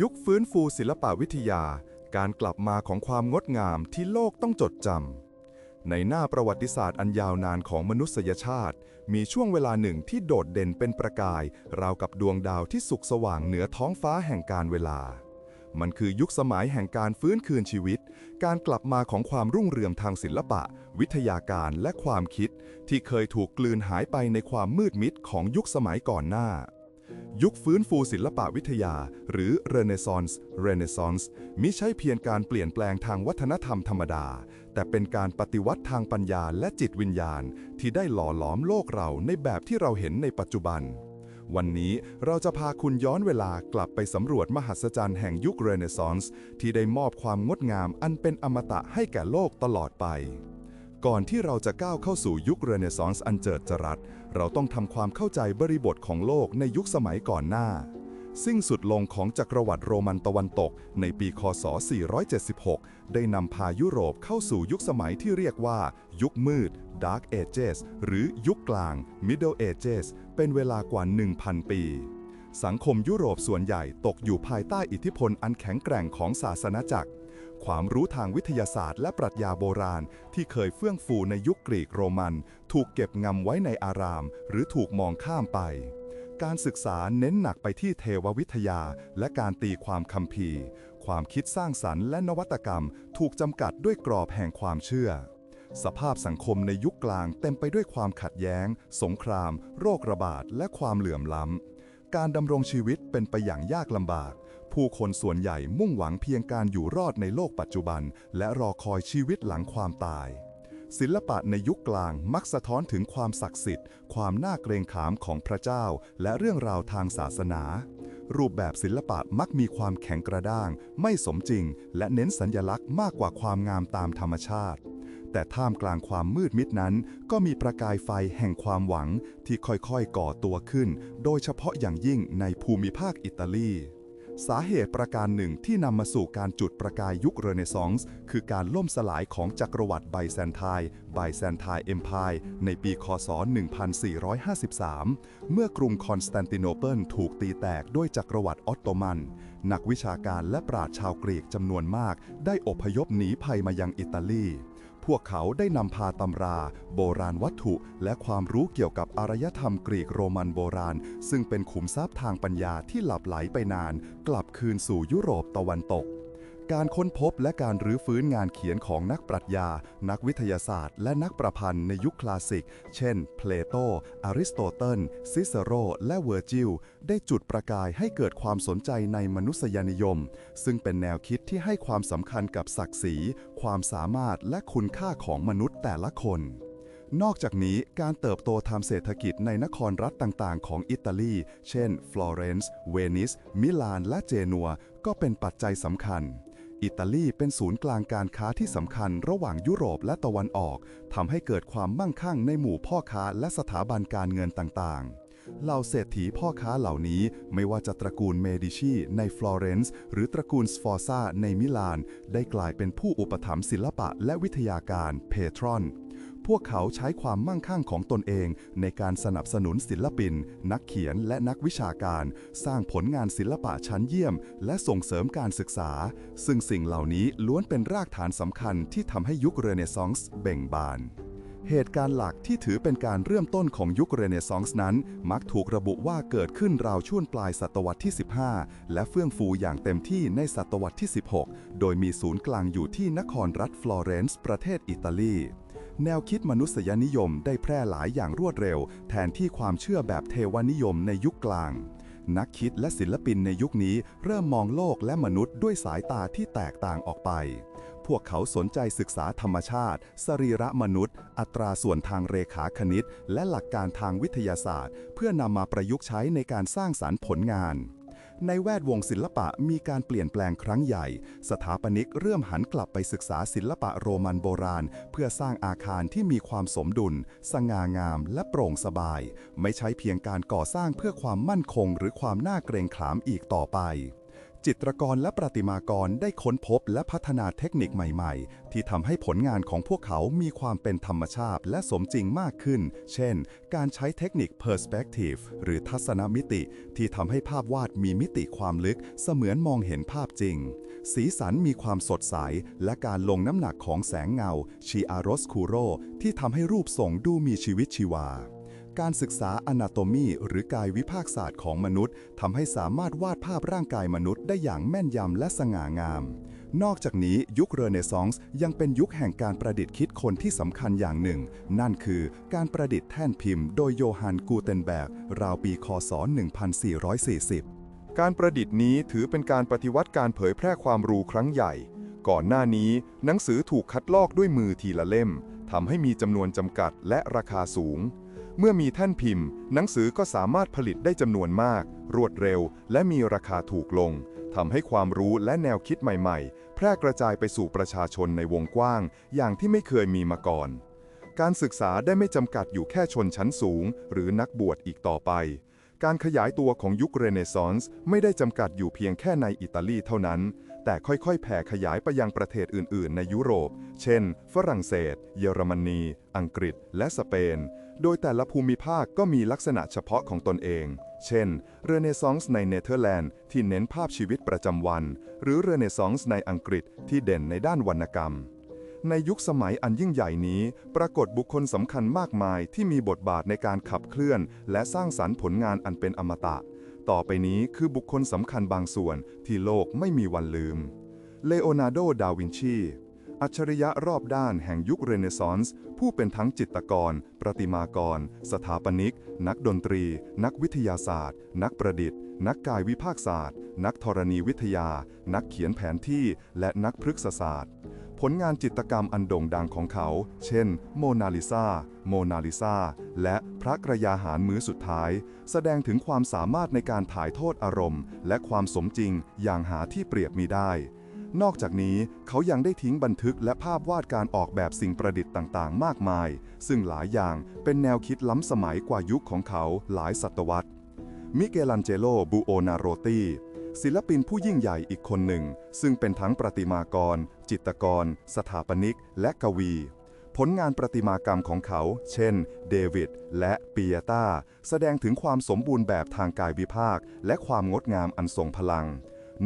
ยุคฟื้นฟูศิลปวิทยา การกลับมาของความงดงามที่โลกต้องจดจำ ในหน้าประวัติศาสตร์อันยาวนานของมนุษยชาติ มีช่วงเวลาหนึ่งที่โดดเด่นเป็นประกาย ราวกับดวงดาวที่สุกสว่างเหนือท้องฟ้าแห่งการเวลา มันคือยุคสมัยแห่งการฟื้นคืนชีวิต การกลับมาของความรุ่งเรืองทางศิลปะ วิทยาการและความคิด ที่เคยถูกกลืนหายไปในความมืดมิดของยุคสมัยก่อนหน้า ยุคฟื้นฟูศิลปะวิทยา หรือ Renaissance Renaissance มิใช่เพียงการเปลี่ยนแปลงทางวัฒนธรรมธรรมดา แต่เป็นการปฏิวัติทางปัญญาและจิตวิญญาณ ที่ได้หล่อหลอมโลกเราในแบบที่เราเห็นในปัจจุบัน วันนี้เราจะพาคุณย้อนเวลากลับไปสำรวจมหัศจรรย์แห่งยุคเรเนซองส์ที่ได้มอบความงดงามอันเป็นอมตะให้แก่โลกตลอดไปก่อนที่เราจะก้าวเข้าสู่ยุคเรเนซองส์อันเจิดจรัส เราต้องทำความเข้าใจบริบทของโลกในยุคสมัยก่อนหน้า สิ้นสุดลงของจักรวรรดิโรมันตะวันตก ในปีคศ 476 ได้นำพายุโรปเข้าสู่ยุคสมัยที่เรียกว่า ยุคมืด Dark Ages หรือยุคกลาง Middle Ages เป็นเวลากว่า 1,000 ปี สังคมยุโรปส่วนใหญ่ตกอยู่ภายใต้อิทธิพลอันแข็งแกร่งของศาสนาจักร ความรู้ทางวิทยาศาสตร์และปรัชญาโบราณ ที่เคยเฟื่องฟูในยุคกรีกโรมัน ถูกเก็บงำไว้ในอาราม หรือถูกมองข้ามไป การศึกษาเน้นหนักไปที่เทววิทยา และการตีความคัมภีร์ความคิดสร้างสรรค์และนวัตกรรม ถูกจำกัดด้วยกรอบแห่งความเชื่อ สภาพสังคมในยุคกลางเต็มไปด้วยความขัดแย้ง สงคราม โรคระบาด และความเหลื่อมล้ำการดำรงชีวิตเป็นไปอย่างยากลำบาก ผู้คนส่วนใหญ่มุ่งหวังเพียงการอยู่รอดในโลกปัจจุบัน และรอคอยชีวิตหลังความตาย ศิลปะในยุคกลางมักสะท้อนถึงความศักดิ์สิทธิ์ ความน่าเกรงขามของพระเจ้า และเรื่องราวทางศาสนา รูปแบบศิลปะมักมีความแข็งกระด้าง ไม่สมจริง และเน้นสัญญลักษณ์มากกว่าความงามตามธรรมชาติแต่ท่ามกลางความมืดมิดนั้น ก็มีประกายไฟแห่งความหวังที่ค่อยๆก่อตัวขึ้น โดยเฉพาะอย่างยิ่งในภูมิภาคอิตาลี สาเหตุประการหนึ่งที่นำมาสู่การจุดประกายยุคเรเนซองส์คือการล่มสลายของจักรวรรดิไบแซนไทน์ไบแซนไทน์เอ็มพายในปี คศ 1453 เมื่อกรุงคอนสแตนติโนเปิลถูกตีแตกด้วยจักรวรรดิออตโตมัน นักวิชาการและปราชญ์ชาวกรีกจำนวนมาก ได้อพยพหนีภัยมายังอิตาลี พวกเขาได้นำพาตำรา โบราณวัตถุ และความรู้เกี่ยวกับอารยธรรมกรีกโรมันโบราณ ซึ่งเป็นขุมทรัพย์ทางปัญญาที่หลับไหลไปนาน กลับคืนสู่ยุโรปตะวันตก การค้นพบและการรื้อฟื้นงานเขียนของนักปรัชญา นักวิทยาศาสตร์ และนักประพันธ์ในยุคคลาสสิก เช่น เพลโต อริสโตเติล ซิเซโร และเวอร์จิล ได้จุดประกายให้เกิดความสนใจในมนุษยนิยม ซึ่งเป็นแนวคิดที่ให้ความสำคัญกับศักดิ์ศรี ความสามารถ และคุณค่าของมนุษย์แต่ละคนนอกจากนี้การเติบโตทางเศรษฐกิจในนครรัฐต่างๆ ของอิตาลี เช่น ฟลอเรนซ์ เวนิส มิลาน และเจนัว ก็เป็นปัจจัยสำคัญ อิตาลีเป็นศูนย์กลางการค้าที่สำคัญระหว่างยุโรปและตะวันออกทำให้เกิดความมั่งคั่งในหมู่พ่อค้าและสถาบันการเงินต่างๆเหล่าเศรษฐีพ่อค้าเหล่านี้ไม่ว่าจะตระกูลเมดิชีในฟลอเรนซ์หรือตระกูลสฟอร์ซาในมิลาน ได้กลายเป็นผู้อุปถัมภ์ศิลปะและวิทยาการเพทรอน พวกเขาใช้ความมั่งคั่งของตนเองในการสนับสนุนศิลปิน นักเขียนและนักวิชาการ สร้างผลงานศิลปะชั้นเยี่ยม และส่งเสริมการศึกษา ซึ่งสิ่งเหล่านี้ล้วนเป็นรากฐานสำคัญที่ทำให้ยุคเรเนซองส์เบ่งบานเหตุการณ์หลักที่ถือเป็นการเริ่มต้นของยุคเรเนซองส์นั้น มักถูกระบุว่าเกิดขึ้นราวช่วงปลายศตวรรษที่ 15 และเฟื่องฟูอย่างเต็มที่ในศตวรรษที่ 16 โดยมีศูนย์กลางอยู่ที่นครรัฐฟลอเรนซ์ประเทศอิตาลี แนวคิดมนุษยนิยมได้แพร่หลายอย่างรวดเร็ว แทนที่ความเชื่อแบบเทวนิยมในยุคกลาง นักคิดและศิลปินในยุคนี้เริ่มมองโลกและมนุษย์ด้วยสายตาที่แตกต่างออกไป พวกเขาสนใจศึกษาธรรมชาติ สรีระมนุษย์ อัตราส่วนทางเรขาคณิต และหลักการทางวิทยาศาสตร์ เพื่อนำมาประยุกต์ใช้ในการสร้างสารรค์ผลงาน ในแวดวงศิลปะมีการเปลี่ยนแปลงครั้งใหญ่ สถาปนิกเริ่มหันกลับไปศึกษาศิลปะโรมันโบราณ เพื่อสร้างอาคารที่มีความสมดุล สง่างาม และโปร่งสบาย ไม่ใช่เพียงการก่อสร้างเพื่อความมั่นคง หรือความน่าเกรงขามอีกต่อไป จิตรกรและประติมากรได้ค้นพบและพัฒนาเทคนิคใหม่ๆ ที่ทำให้ผลงานของพวกเขามีความเป็นธรรมชาติและสมจริงมากขึ้น เช่น การใช้เทคนิค Perspective หรือทัศนมิติ ที่ทำให้ภาพวาดมีมิติความลึก เสมือนมองเห็นภาพจริง สีสันมีความสดใส และการลงน้ำหนักของแสงเงาชีอารสคูโรที่ทำให้รูปทรงดูมีชีวิตชีวา การศึกษาอนาโตมีหรือกายวิภาคศาสตร์ของมนุษย์ทำให้สามารถวาดภาพร่างกายมนุษย์ได้อย่างแม่นยำและสง่างาม นอกจากนี้ยุคเรเนซองส์ยังเป็นยุคแห่งการประดิษฐ์คิดคนที่สำคัญอย่างหนึ่ง นั่นคือการประดิษฐ์แท่นพิมพ์โดยโยฮันกูเทนเบิร์กราวปีคศ 1440 การประดิษฐ์นี้ถือเป็นการปฏิวัติการเผยแพร่ความรู้ครั้งใหญ่ ก่อนหน้านี้ หนังสือถูกคัดลอกด้วยมือทีละเล่มทำให้มีจำนวนจำกัดและราคาสูง เมื่อมีแท่นพิมพ์ หนังสือก็สามารถผลิตได้จำนวนมาก รวดเร็ว และมีราคาถูกลงทำให้ความรู้และแนวคิดใหม่ๆ แพร่กระจายไปสู่ประชาชนในวงกว้าง อย่างที่ไม่เคยมีมาก่อน การศึกษาได้ไม่จำกัดอยู่แค่ชนชั้นสูง หรือนักบวชอีกต่อไป การขยายตัวของยุคเรเนซองส์ไม่ได้จำกัดอยู่เพียงแค่ในอิตาลีเท่านั้น แต่ค่อยๆ แผ่ขยายไปยังประเทศอื่น ๆ ในยุโรป เช่น ฝรั่งเศส เยอรมนี อังกฤษ และสเปน โดยแต่ละภูมิภาคก็มีลักษณะเฉพาะของตนเอง เช่น เรเนซองส์ในเนเธอร์แลนด์ที่เน้นภาพชีวิตประจำวัน หรือเรเนซองส์ในอังกฤษที่เด่นในด้านวรรณกรรม ในยุคสมัยอันยิ่งใหญ่นี้ ปรากฏบุคคลสำคัญมากมายที่มีบทบาทในการขับเคลื่อน และสร้างสรรค์ผลงานอันเป็นอมตะ ต่อไปนี้คือบุคคลสำคัญบางส่วนที่โลกไม่มีวันลืม เลโอนาร์โด ดาวินชี อัจฉริยะรอบด้านแห่งยุคเรเนซองส์ผู้เป็นทั้งจิตรกร ประติมากร สถาปนิก นักดนตรี นักวิทยาศาสตร์ นักประดิษฐ์ นักกายวิภาคศาสตร์ นักธรณีวิทยา นักเขียนแผนที่และนักพฤกษศาสตร์ ผลงานจิตรกรรมอันโด่งดังของเขา เช่น โมนาลิซาโมนาลิซาและพระกระยาหารมื้อสุดท้าย แสดงถึงความสามารถในการถ่ายทอดอารมณ์ และความสมจริงอย่างหาที่เปรียบมีได้ นอกจากนี้เขายังได้ทิ้งบันทึกและภาพวาดการออกแบบสิ่งประดิษฐ์ต่างๆ มากมาย ซึ่งหลายอย่างเป็นแนวคิดล้ำสมัยกว่ายุคของเขาหลายศตวรรษ มิเกลันเจโล บูโอนาโรตี ศิลปินผู้ยิ่งใหญ่อีกคนหนึ่ง ซึ่งเป็นทั้งประติมากร จิตกร สถาปนิก และกวี ผลงานประติมากรรมของเขา เช่น เดวิด และปียตาแสดงถึงความสมบูรณ์แบบทางกายวิภาค และความงดงามอันทรงพลัง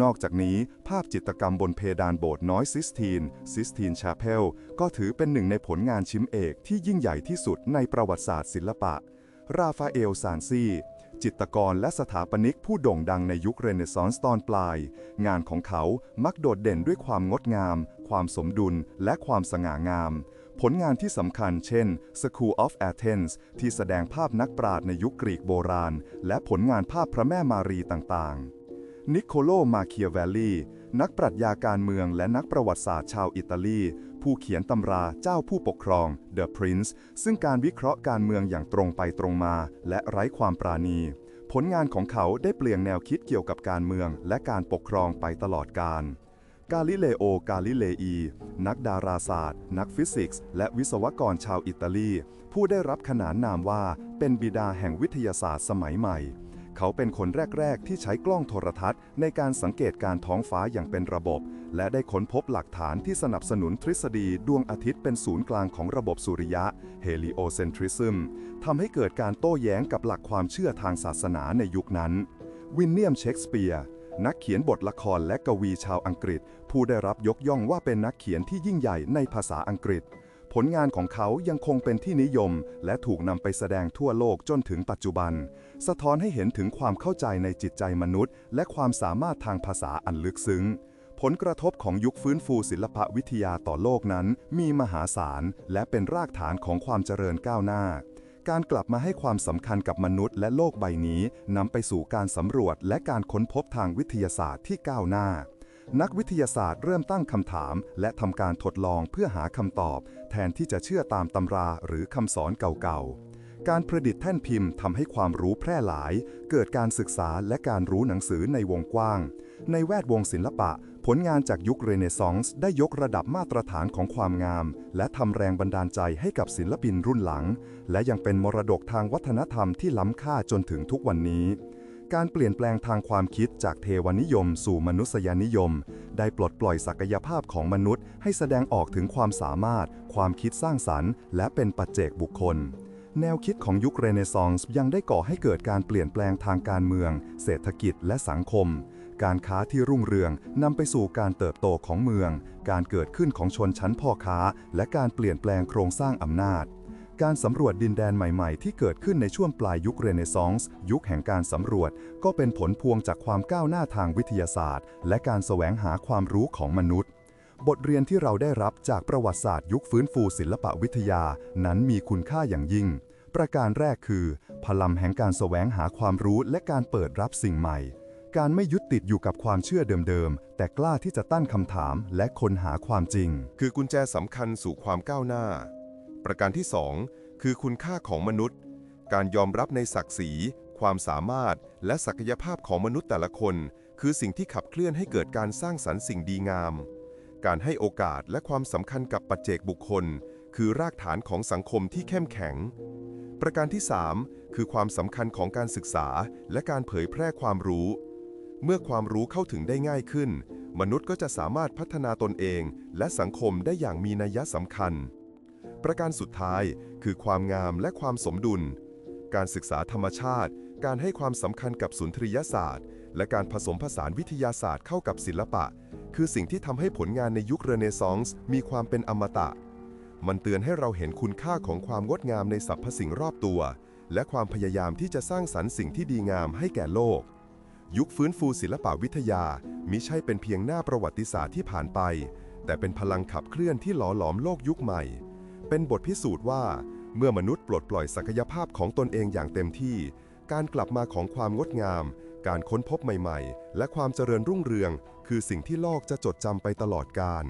นอกจากนี้ภาพจิตรกรรมบนเพดานโบสถ์น้อยซิสทีนซิสทีนชาเพลก็ถือเป็นหนึ่งในผลงานชิ้นเอกที่ยิ่งใหญ่ที่สุดในประวัติศาสตร์ศิลปะ ราฟาเอลซานซีจิตรกรและสถาปนิกผู้โด่งดังในยุคเรเนซองส์ตอนปลาย งานของเขามักโดดเด่นด้วยความงดงาม ความสมดุล และความสง่างาม ผลงานที่สำคัญเช่น School of Athens ที่แสดงภาพนักปราชญ์ในยุคกรีกโบราณ และผลงานภาพพระแม่มารีต่างๆ นิโคโล มาเคียเวลลี นักปรัชญาการเมืองและนักประวัติศาสตร์ชาวอิตาลี ผู้เขียนตำราเจ้าผู้ปกครอง The Prince ซึ่งการวิเคราะห์การเมืองอย่างตรงไปตรงมา และไร้ความปราณี ผลงานของเขาได้เปลี่ยนแนวคิดเกี่ยวกับการเมืองและการปกครองไปตลอดกาลกาลิเลโอกาลิเลอี นักดาราศาสตร์ นักฟิสิกส์ และวิศวกรชาวอิตาลี ผู้ได้รับขนานนามว่าเป็นบิดาแห่งวิทยาศาสตร์สมัยใหม่ เขาเป็นคนแรก ๆ ที่ใช้กล้องโทรทัศน์ ในการสังเกตการท้องฟ้าอย่างเป็นระบบ และได้ค้นพบหลักฐานที่สนับสนุนทฤษฎีดวงอาทิตย์เป็นศูนย์กลางของระบบสุริยะ Heliocentrism ทำให้เกิดการโต้แย้งกับหลักความเชื่อทางศาสนาในยุคนั้น วินเนียมเชกสเปียร์นักเขียนบทละครและกวีชาวอังกฤษ ผู้ได้รับยกย่องว่าเป็นนักเขียนที่ยิ่งใหญ่ในภาษาอังกฤษ ผลงานของเขายังคงเป็นที่นิยม และถูกนำไปแสดงทั่วโลกจนถึงปัจจุบัน สะท้อนให้เห็นถึงความเข้าใจในจิตใจมนุษย์ และความสามารถทางภาษาอันลึกซึ้ง ผลกระทบของยุคฟื้นฟูศิลปวิทยาต่อโลกนั้นมีมหาศาล และเป็นรากฐานของความเจริญก้าวหน้า การกลับมาให้ความสำคัญกับมนุษย์และโลกใบนี้นำไปสู่การสำรวจและการค้นพบทางวิทยาศาสตร์ที่ก้าวหน้า นักวิทยาศาสตร์เริ่มตั้งคำถาม และทำการทดลองเพื่อหาคำตอบ แทนที่จะเชื่อตามตำราหรือคำสอนเก่าๆ การประดิษฐ์แท่นพิมพ์ทำให้ความรู้แพร่หลาย เกิดการศึกษาและการรู้หนังสือในวงกว้าง ในแวดวงศิลปะ ผลงานจากยุคเรเนซองส์ได้ยกระดับมาตรฐานของความงาม และทำแรงบันดาลใจให้กับศิลปินรุ่นหลัง และยังเป็นมรดกทางวัฒนธรรมที่ล้ำค่าจนถึงทุกวันนี้ การเปลี่ยนแปลงทางความคิดจากเทวนิยม สู่มนุษยนิยม ได้ปลดปล่อยศักยภาพของมนุษย์ ให้แสดงออกถึงความสามารถ ความคิดสร้างสรรค์ และเป็นปัจเจกบุคคล แนวคิดของยุคเรเนซองส์ยังได้ก่อให้เกิดการเปลี่ยนแปลงทางการเมือง เศรษฐกิจและสังคม การค้าที่รุ่งเรืองนำไปสู่การเติบโตของเมือง การเกิดขึ้นของชนชั้นพ่อค้า และการเปลี่ยนแปลงโครงสร้างอำนาจ การสำรวจดินแดนใหม่ๆ ที่เกิดขึ้นในช่วงปลายยุคเรเนซองส์ยุคแห่งการสำรวจ ก็เป็นผลพวงจากความก้าวหน้าทางวิทยาศาสตร์ และการแสวงหาความรู้ของมนุษย์ บทเรียนที่เราได้รับจากประวัติศาสตร์ยุคฟื้นฟูศิลปวิทยานั้นมีคุณค่าอย่างยิ่ง ประการแรกคือ พลังแห่งการแสวงหาความรู้และการเปิดรับสิ่งใหม่ การไม่ยึดติดอยู่กับความเชื่อเดิมๆ แต่กล้าที่จะตั้งคำถามและค้นหาความจริง คือกุญแจสำคัญสู่ความก้าวหน้า ประการที่ 2 คือคุณค่าของมนุษย์ การยอมรับในศักดิ์ศรี ความสามารถ และศักยภาพของมนุษย์แต่ละคน คือสิ่งที่ขับเคลื่อนให้เกิดการสร้างสรรค์สิ่งดีงาม การให้โอกาสและความสำคัญกับปัจเจกบุคคล คือรากฐานของสังคมที่เข้มแข็ง ประการที่ 3 คือความสำคัญของการศึกษา และการเผยแพร่ความรู้ เมื่อความรู้เข้าถึงได้ง่ายขึ้น มนุษย์ก็จะสามารถพัฒนาตนเอง และสังคมได้อย่างมีนัยสำคัญ ประการสุดท้ายคือความงามและความสมดุล การศึกษาธรรมชาติ การให้ความสำคัญกับสุนทรียศาสตร์ และการผสมผสานวิทยาศาสตร์เข้ากับศิลปะ คือสิ่งที่ทำให้ผลงานในยุคเรเนซองส์มีความเป็นอมตะ มันเตือนให้เราเห็นคุณค่าของความงดงามในสรรพสิ่งรอบตัว และความพยายามที่จะสร้างสรรค์สิ่งที่ดีงามให้แก่โลก ยุคฟื้นฟูศิลปวิทยามิใช่เป็นเพียงหน้าประวัติศาสตร์ที่ผ่านไปแต่เป็นพลังขับเคลื่อนที่หล่อหลอมโลกยุคใหม่ เป็นบทพิสูจน์ว่า เมื่อมนุษย์ปลดปล่อยศักยภาพของตนเองอย่างเต็มที่ การกลับมาของความงดงาม การค้นพบใหม่ ๆ และความเจริญรุ่งเรือง คือสิ่งที่โลกจะจดจำไปตลอดกาล